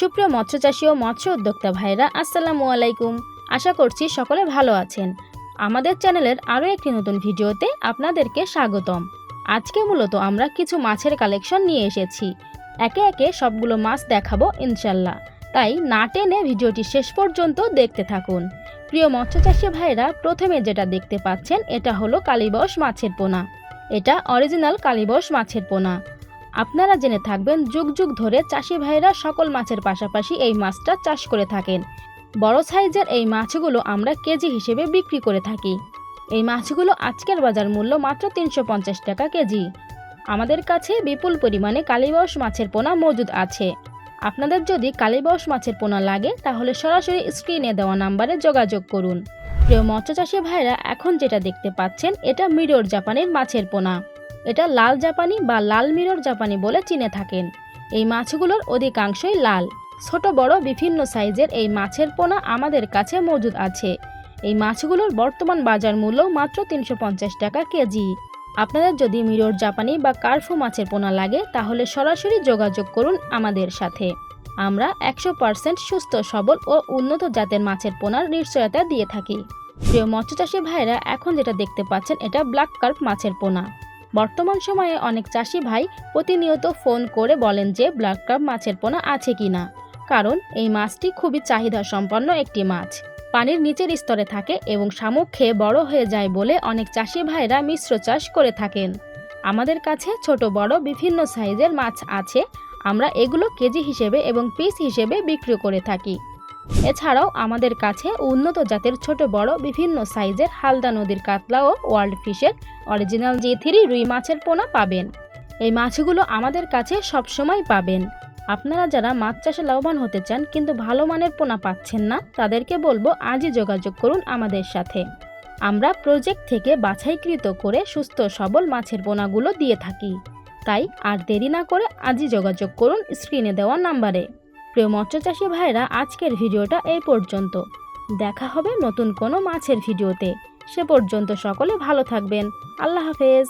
সুপ্রিয় মৎস্য মৎস্যচাষী ও মৎস্য উদ্যোক্তা ভাইরা আসসালামু আলাইকুম। আশা করছি সকলে ভালো আছেন। আমাদের চ্যানেলের আরও একটি নতুন ভিডিওতে আপনাদেরকে স্বাগতম। আজকে মূলত আমরা কিছু মাছের কালেকশন নিয়ে এসেছি। একে একে সবগুলো মাছ দেখাবো ইনশাল্লাহ। তাই না টেনে ভিডিওটি শেষ পর্যন্ত দেখতে থাকুন। প্রিয় মৎস্য মৎস্যচাষী ভাইরা প্রথমে যেটা দেখতে পাচ্ছেন, এটা হলো কালীবস মাছের পোনা। এটা অরিজিনাল কালীবস মাছের পোনা। আপনারা জেনে থাকবেন যুগ যুগ ধরে চাষি ভাইরা সকল মাছের পাশাপাশি এই মাছটা চাষ করে থাকেন। বড় সাইজের এই মাছগুলো আমরা কেজি হিসেবে বিক্রি করে থাকি। এই মাছগুলো আজকের বাজার মূল্য মাত্র তিনশো পঞ্চাশ টাকা কেজি। আমাদের কাছে বিপুল পরিমাণে কালীবস মাছের পোনা মজুদ আছে। আপনাদের যদি কালীবস মাছের পোনা লাগে, তাহলে সরাসরি স্ক্রিনে দেওয়া নাম্বারে যোগাযোগ করুন। প্রিয় মৎস্যচাষী ভাইরা, এখন যেটা দেখতে পাচ্ছেন, এটা মিরর জাপানের মাছের পোনা। এটা লাল জাপানি বা লাল মিরর জাপানি বলে চিনে থাকেন। এই মাছগুলোর অধিকাংশই লাল। ছোট, বড়, বিভিন্ন সাইজের এই মাছের পোনা আমাদের কাছে মজুদ আছে। এই মাছগুলোর বর্তমান বাজার মূল্য মাত্র তিনশো পঞ্চাশ টাকা কেজি। আপনাদের যদি মিরর জাপানি বা কার্ফু মাছের পোনা লাগে, তাহলে সরাসরি যোগাযোগ করুন আমাদের সাথে। আমরা একশো পার্সেন্ট সুস্থ, সবল ও উন্নত জাতের মাছের পোনার নিশ্চয়তা দিয়ে থাকি। প্রিয় মৎস্যচাষী ভাইরা, এখন যেটা দেখতে পাচ্ছেন, এটা ব্ল্যাক কার্প মাছের পোনা। বর্তমান সময়ে অনেক চাষি ভাই প্রতিনিয়ত ফোন করে বলেন যে ব্ল্যাক কার্প মাছের পোনা আছে কি না কারণ এই মাছটি খুবই চাহিদা সম্পন্ন একটি মাছ। পানির নিচের স্তরে থাকে এবং শামুক খেয়ে বড় হয়ে যায় বলে অনেক চাষি ভাইরা মিশ্র চাষ করে থাকেন। আমাদের কাছে ছোট, বড়, বিভিন্ন সাইজের মাছ আছে। আমরা এগুলো কেজি হিসেবে এবং পিস হিসেবে বিক্রি করে থাকি। এছাড়াও আমাদের কাছে উন্নত জাতের ছোট বড় বিভিন্ন সাইজের হালদা নদীর কাতলা ও ওয়ার্ল্ড ফিশের অরিজিনাল জি থ্রি রুই মাছের পোনা পাবেন। এই মাছগুলো আমাদের কাছে সবসময় পাবেন। আপনারা যারা মাছ চাষে লাভবান হতে চান কিন্তু ভালো মানের পোনা পাচ্ছেন না, তাদেরকে বলব আজই যোগাযোগ করুন আমাদের সাথে। আমরা প্রজেক্ট থেকে বাছাইকৃত করে সুস্থ সবল মাছের পোনাগুলো দিয়ে থাকি। তাই আর দেরি না করে আজই যোগাযোগ করুন স্ক্রিনে দেওয়া নাম্বারে। প্রিয় মৎস্য মৎস্যচাষী ভাইরা আজকের ভিডিওটা এই পর্যন্ত। দেখা হবে নতুন কোনো মাছের ভিডিওতে। সে পর্যন্ত সকলে ভালো থাকবেন। আল্লাহ হাফেজ।